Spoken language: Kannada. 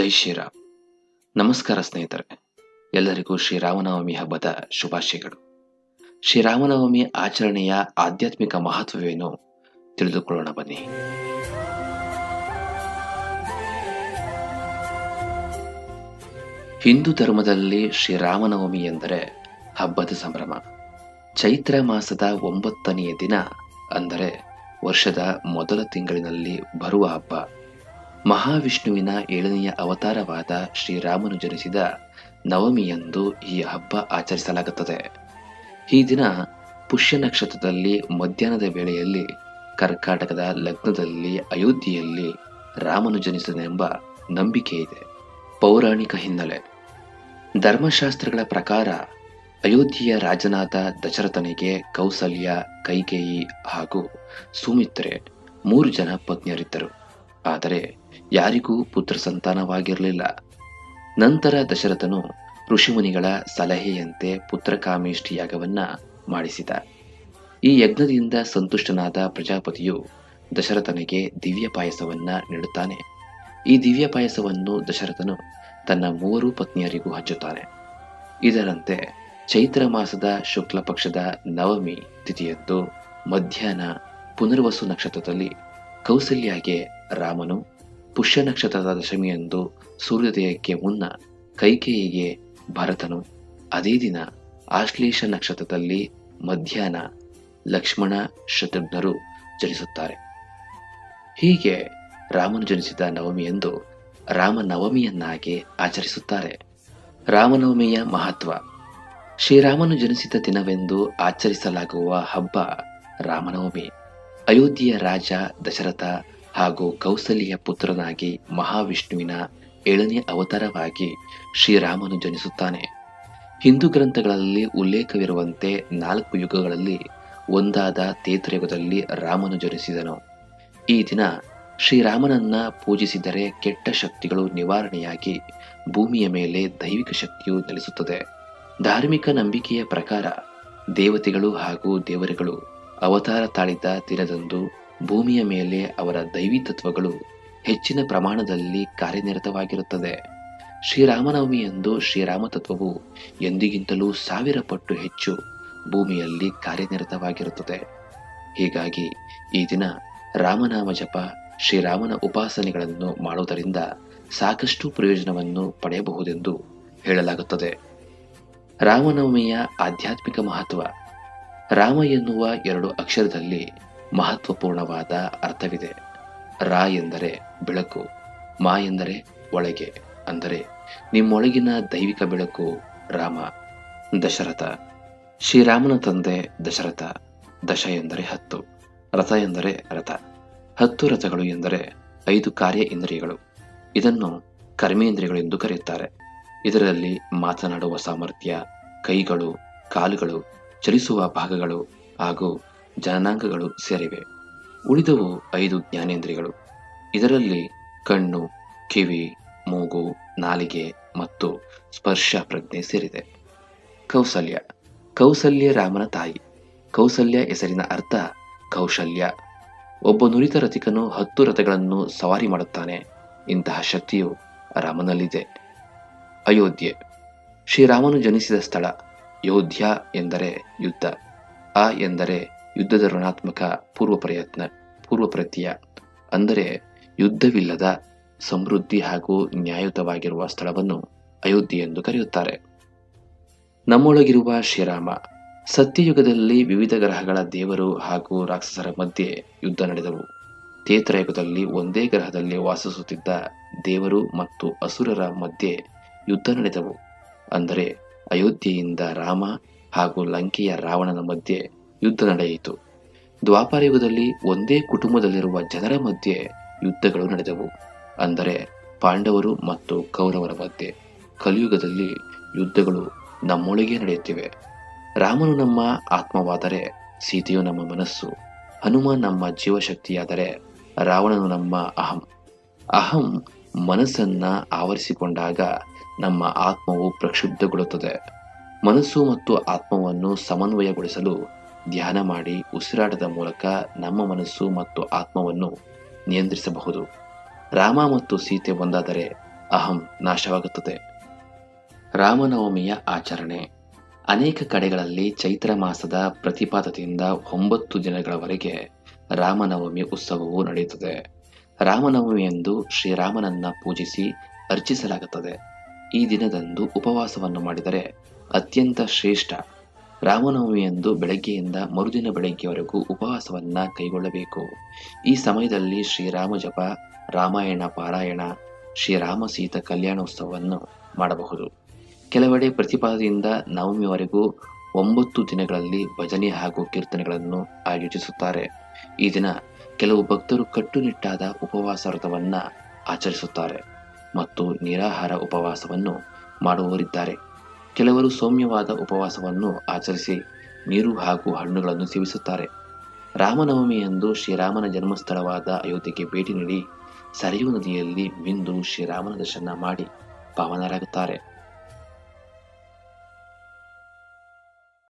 ಜೈ ಶ್ರೀರಾಮ್. ನಮಸ್ಕಾರ ಸ್ನೇಹಿತರೆ. ಎಲ್ಲರಿಗೂ ಶ್ರೀರಾಮನವಮಿ ಹಬ್ಬದ ಶುಭಾಶಯಗಳು. ಶ್ರೀರಾಮನವಮಿ ಆಚರಣೆಯ ಆಧ್ಯಾತ್ಮಿಕ ಮಹತ್ವವೇನು ತಿಳಿದುಕೊಳ್ಳೋಣ ಬನ್ನಿ. ಹಿಂದೂ ಧರ್ಮದಲ್ಲಿ ಶ್ರೀರಾಮನವಮಿ ಎಂದರೆ ಹಬ್ಬದ ಸಂಭ್ರಮ. ಚೈತ್ರ ಮಾಸದ ಒಂಬತ್ತನೆಯ ದಿನ ಅಂದರೆ ವರ್ಷದ ಮೊದಲ ತಿಂಗಳಿನಲ್ಲಿ ಬರುವ ಹಬ್ಬ. ಮಹಾವಿಷ್ಣುವಿನ ಏಳನೆಯ ಅವತಾರವಾದ ಶ್ರೀರಾಮನು ಜನಿಸಿದ ನವಮಿಯಂದು ಈ ಹಬ್ಬ ಆಚರಿಸಲಾಗುತ್ತದೆ. ಈ ದಿನ ಪುಷ್ಯ ನಕ್ಷತ್ರದಲ್ಲಿ ಮಧ್ಯಾಹ್ನದ ವೇಳೆಯಲ್ಲಿ, ಕರ್ಕಾಟಕದ ಲಗ್ನದಲ್ಲಿ, ಅಯೋಧ್ಯೆಯಲ್ಲಿ ರಾಮನು ಜನಿಸಿದನೆಂಬ ನಂಬಿಕೆ ಇದೆ. ಪೌರಾಣಿಕ ಹಿನ್ನೆಲೆ. ಧರ್ಮಶಾಸ್ತ್ರಗಳ ಪ್ರಕಾರ ಅಯೋಧ್ಯೆಯ ರಾಜನಾದ ದಶರಥನಿಗೆ ಕೌಸಲ್ಯ ಕೈಕೇಯಿ ಹಾಗೂ ಸುಮಿತ್ರೆ ಮೂರು ಜನ ಪತ್ನಿಯರಿದ್ದರು. ಆದರೆ ಯಾರಿಗೂ ಪುತ್ರ ಸಂತಾನವಾಗಿರಲಿಲ್ಲ. ನಂತರ ದಶರಥನು ಋಷಿಮುನಿಗಳ ಸಲಹೆಯಂತೆ ಪುತ್ರಕಾಮೇಷ್ಠಿ ಯಾಗವನ್ನ ಮಾಡಿಸಿದ. ಈ ಯಜ್ಞದಿಂದ ಸಂತುಷ್ಟನಾದ ಪ್ರಜಾಪತಿಯು ದಶರಥನಿಗೆ ದಿವ್ಯ ಪಾಯಸವನ್ನ ನೀಡುತ್ತಾನೆ. ಈ ದಿವ್ಯ ಪಾಯಸವನ್ನು ದಶರಥನು ತನ್ನ ಮೂವರು ಪತ್ನಿಯರಿಗೂ ಹಚ್ಚುತ್ತಾನೆ. ಇದರಂತೆ ಚೈತ್ರ ಮಾಸದ ಶುಕ್ಲ ಪಕ್ಷದ ನವಮಿ ತಿಥಿಯಂದು ಮಧ್ಯಾಹ್ನ ಪುನರ್ವಸು ನಕ್ಷತ್ರದಲ್ಲಿ ಕೌಸಲ್ಯಾಗೆ ರಾಮನು ಪುಷ್ಯ ನಕ್ಷತ್ರದ ದಶಮಿಯಂದು ಸೂರ್ಯೋದಯಕ್ಕೆ ಮುನ್ನ ಕೈಕೇಯಿಗೆ ಭರತನು ಅದೇ ದಿನ ಆಶ್ಲೇಷ ನಕ್ಷತ್ರದಲ್ಲಿ ಮಧ್ಯಾಹ್ನ ಲಕ್ಷ್ಮಣ ಶತ್ರುಘ್ನರು ಜನಿಸುತ್ತಾರೆ. ಹೀಗೆ ರಾಮನು ಜನಿಸಿದ ನವಮಿಯಂದು ರಾಮನವಮಿಯನ್ನಾಗಿ ಆಚರಿಸುತ್ತಾರೆ. ರಾಮನವಮಿಯ ಮಹತ್ವ. ಶ್ರೀರಾಮನು ಜನಿಸಿದ ದಿನವೆಂದು ಆಚರಿಸಲಾಗುವ ಹಬ್ಬ ರಾಮನವಮಿ. ಅಯೋಧ್ಯೆಯ ರಾಜ ದಶರಥ ಹಾಗೂ ಕೌಸಲ್ಯ ಪುತ್ರನಾಗಿ ಮಹಾವಿಷ್ಣುವಿನ ಏಳನೇ ಅವತಾರವಾಗಿ ಶ್ರೀರಾಮನು ಜನಿಸುತ್ತಾನೆ. ಹಿಂದೂ ಗ್ರಂಥಗಳಲ್ಲಿ ಉಲ್ಲೇಖವಿರುವಂತೆ ನಾಲ್ಕು ಯುಗಗಳಲ್ಲಿ ಒಂದಾದ ತೇತ್ರಯುಗದಲ್ಲಿ ರಾಮನು ಜನಿಸಿದನು. ಈ ದಿನ ಶ್ರೀರಾಮನನ್ನ ಪೂಜಿಸಿದರೆ ಕೆಟ್ಟ ಶಕ್ತಿಗಳು ನಿವಾರಣೆಯಾಗಿ ಭೂಮಿಯ ಮೇಲೆ ದೈವಿಕ ಶಕ್ತಿಯು ನೆಲೆಸುತ್ತದೆ. ಧಾರ್ಮಿಕ ನಂಬಿಕೆಯ ಪ್ರಕಾರ ದೇವತೆಗಳು ಹಾಗೂ ದೇವರುಗಳು ಅವತಾರ ತಾಳಿದ ದಿನದಂದು ಭೂಮಿಯ ಮೇಲೆ ಅವರ ದೈವಿ ತತ್ವಗಳು ಹೆಚ್ಚಿನ ಪ್ರಮಾಣದಲ್ಲಿ ಕಾರ್ಯನಿರತವಾಗಿರುತ್ತದೆ. ಶ್ರೀರಾಮನವಮಿಯಂದು ಶ್ರೀರಾಮ ತತ್ವವು ಎಂದಿಗಿಂತಲೂ ಸಾವಿರ ಪಟ್ಟು ಹೆಚ್ಚು ಭೂಮಿಯಲ್ಲಿ ಕಾರ್ಯನಿರತವಾಗಿರುತ್ತದೆ. ಹೀಗಾಗಿ ಈ ದಿನ ರಾಮನಾಮ ಜಪ, ಶ್ರೀರಾಮನ ಉಪಾಸನೆಗಳನ್ನು ಮಾಡುವುದರಿಂದ ಸಾಕಷ್ಟು ಪ್ರಯೋಜನವನ್ನು ಪಡೆಯಬಹುದೆಂದು ಹೇಳಲಾಗುತ್ತದೆ. ರಾಮನವಮಿಯ ಆಧ್ಯಾತ್ಮಿಕ ಮಹತ್ವ. ರಾಮ ಎನ್ನುವ ಎರಡು ಅಕ್ಷರದಲ್ಲಿ ಮಹತ್ವಪೂರ್ಣವಾದ ಅರ್ಥವಿದೆ. ರಾ ಎಂದರೆ ಬೆಳಕು, ಮಾ ಎಂದರೆ ಒಳಗೆ, ಅಂದರೆ ನಿಮ್ಮೊಳಗಿನ ದೈವಿಕ ಬೆಳಕು ರಾಮ, ದಶರಥ. ಶ್ರೀರಾಮನ ತಂದೆ ದಶರಥ, ದಶ ಎಂದರೆ ಹತ್ತು, ರಥ ಎಂದರೆ ರಥ. ಹತ್ತು ರಥಗಳು ಎಂದರೆ ಐದು ಕಾರ್ಯ ಇಂದ್ರಿಯಗಳು. ಇದನ್ನು ಕರ್ಮೇಂದ್ರಿಯಗಳು ಎಂದು ಕರೆಯುತ್ತಾರೆ. ಇದರಲ್ಲಿ ಮಾತನಾಡುವ ಸಾಮರ್ಥ್ಯ ಕೈಗಳು, ಕಾಲುಗಳು, ಚಲಿಸುವ ಭಾಗಗಳು ಹಾಗೂ ಜನನಾಂಗಗಳು ಸೇರಿವೆ. ಉಳಿದವು ಐದು ಜ್ಞಾನೇಂದ್ರಿಯಗಳು. ಇದರಲ್ಲಿ ಕಣ್ಣು, ಕಿವಿ, ಮೂಗು, ನಾಲಿಗೆ ಮತ್ತು ಸ್ಪರ್ಶ ಪ್ರಜ್ಞೆ ಸೇರಿದೆ. ಕೌಸಲ್ಯ. ಕೌಸಲ್ಯ ರಾಮನ ತಾಯಿ. ಕೌಸಲ್ಯ ಹೆಸರಿನ ಅರ್ಥ ಕೌಶಲ್ಯ. ಒಬ್ಬ ನುರಿತ ರಥಿಕನು ಹತ್ತು ರಥಗಳನ್ನು ಸವಾರಿ ಮಾಡುತ್ತಾನೆ. ಇಂತಹ ಶಕ್ತಿಯು ರಾಮನಲ್ಲಿದೆ. ಅಯೋಧ್ಯೆ. ಶ್ರೀರಾಮನು ಜನಿಸಿದ ಸ್ಥಳ ಯೋಧ್ಯ ಎಂದರೆ ಯುದ್ಧ. ಆ ಎಂದರೆ ಯುದ್ಧದ ಋಣಾತ್ಮಕ ಪೂರ್ವ ಪ್ರಯತ್ನ ಪೂರ್ವ ಪ್ರತ್ಯಯ ಅಂದರೆ ಯುದ್ಧವಿಲ್ಲದ ಸಮೃದ್ಧಿ ಹಾಗೂ ನ್ಯಾಯಯುತವಾಗಿರುವ ಸ್ಥಳವನ್ನು ಅಯೋಧ್ಯೆ ಎಂದು ಕರೆಯುತ್ತಾರೆ. ನಮ್ಮೊಳಗಿರುವ ಶ್ರೀರಾಮ, ಸತ್ಯಯುಗದಲ್ಲಿ ವಿವಿಧ ಗ್ರಹಗಳ ದೇವರು ಹಾಗೂ ರಾಕ್ಷಸರ ಮಧ್ಯೆ ಯುದ್ಧ ನಡೆದವು. ತೇತ್ರಯುಗದಲ್ಲಿ ಒಂದೇ ಗ್ರಹದಲ್ಲಿ ವಾಸಿಸುತ್ತಿದ್ದ ದೇವರು ಮತ್ತು ಅಸುರರ ಮಧ್ಯೆ ಯುದ್ಧ ನಡೆದವು. ಅಂದರೆ ಅಯೋಧ್ಯೆಯಿಂದ ರಾಮ ಹಾಗೂ ಲಂಕೆಯ ರಾವಣನ ಮಧ್ಯೆ ಯುದ್ಧ ನಡೆಯಿತು. ದ್ವಾಪಾರಯುಗದಲ್ಲಿ ಒಂದೇ ಕುಟುಂಬದಲ್ಲಿರುವ ಜನರ ಮಧ್ಯೆ ಯುದ್ಧಗಳು ನಡೆದವು. ಅಂದರೆ ಪಾಂಡವರು ಮತ್ತು ಕೌರವರ ಮಧ್ಯೆ. ಕಲಿಯುಗದಲ್ಲಿ ಯುದ್ಧಗಳು ನಮ್ಮೊಳಗೆ ನಡೆಯುತ್ತಿವೆ. ರಾಮನು ನಮ್ಮ ಆತ್ಮವಾದರೆ ಸೀತೆಯು ನಮ್ಮ ಮನಸ್ಸು. ಹನುಮ ನಮ್ಮ ಜೀವಶಕ್ತಿಯಾದರೆ ರಾವಣನು ನಮ್ಮ ಅಹಂ. ಅಹಂ ಮನಸ್ಸನ್ನ ಆವರಿಸಿಕೊಂಡಾಗ ನಮ್ಮ ಆತ್ಮವು ಪ್ರಕ್ಷುಬ್ಧಗೊಳ್ಳುತ್ತದೆ. ಮನಸ್ಸು ಮತ್ತು ಆತ್ಮವನ್ನು ಸಮನ್ವಯಗೊಳಿಸಲು ಧ್ಯಾನ ಮಾಡಿ ಉಸಿರಾಟದ ಮೂಲಕ ನಮ್ಮ ಮನಸ್ಸು ಮತ್ತು ಆತ್ಮವನ್ನು ನಿಯಂತ್ರಿಸಬಹುದು. ರಾಮ ಮತ್ತು ಸೀತೆ ಒಂದಾದರೆ ಅಹಂ ನಾಶವಾಗುತ್ತದೆ. ರಾಮನವಮಿಯ ಆಚರಣೆ. ಅನೇಕ ಕಡೆಗಳಲ್ಲಿ ಚೈತ್ರ ಮಾಸದ ಪ್ರತಿಪಾದತೆಯಿಂದ ಒಂಬತ್ತು ದಿನಗಳವರೆಗೆ ರಾಮನವಮಿ ಉತ್ಸವವು ನಡೆಯುತ್ತದೆ. ರಾಮನವಮಿಯಂದು ಶ್ರೀರಾಮನನ್ನ ಪೂಜಿಸಿ ಅರ್ಚಿಸಲಾಗುತ್ತದೆ. ಈ ದಿನದಂದು ಉಪವಾಸವನ್ನು ಮಾಡಿದರೆ ಅತ್ಯಂತ ಶ್ರೇಷ್ಠ ರಾಮನವಮಿಯಂದು ಬೆಳಗ್ಗೆಯಿಂದ ಮರುದಿನ ಬೆಳಗ್ಗೆವರೆಗೂ ಉಪವಾಸವನ್ನ ಕೈಗೊಳ್ಳಬೇಕು. ಈ ಸಮಯದಲ್ಲಿ ಶ್ರೀರಾಮ ಜಪ, ರಾಮಾಯಣ ಪಾರಾಯಣ, ಶ್ರೀರಾಮ ಸೀತ ಕಲ್ಯಾಣೋತ್ಸವವನ್ನು ಮಾಡಬಹುದು. ಕೆಲವೆಡೆ ಪ್ರತಿಪಾದದಿಂದ ನವಮಿವರೆಗೂ ಒಂಬತ್ತು ದಿನಗಳಲ್ಲಿ ಭಜನೆ ಹಾಗೂ ಕೀರ್ತನೆಗಳನ್ನು ಆಯೋಜಿಸುತ್ತಾರೆ. ಈ ದಿನ ಕೆಲವು ಭಕ್ತರು ಕಟ್ಟುನಿಟ್ಟಾದ ಉಪವಾಸ ವ್ರತವನ್ನ ಆಚರಿಸುತ್ತಾರೆ ಮತ್ತು ನಿರಾಹಾರ ಉಪವಾಸವನ್ನು ಮಾಡುವವರಿದ್ದಾರೆ. ಕೆಲವರು ಸೌಮ್ಯವಾದ ಉಪವಾಸವನ್ನು ಆಚರಿಸಿ ನೀರು ಹಾಗೂ ಹಣ್ಣುಗಳನ್ನು ಸೇವಿಸುತ್ತಾರೆ. ರಾಮನವಮಿಯಂದು ಶ್ರೀರಾಮನ ಜನ್ಮಸ್ಥಳವಾದ ಅಯೋಧ್ಯೆಗೆ ಭೇಟಿ ನೀಡಿ ಸರಿಯು ನದಿಯಲ್ಲಿ ಮಿಂದು ಶ್ರೀರಾಮನ ದರ್ಶನ ಮಾಡಿ ಪಾವನರಾಗುತ್ತಾರೆ.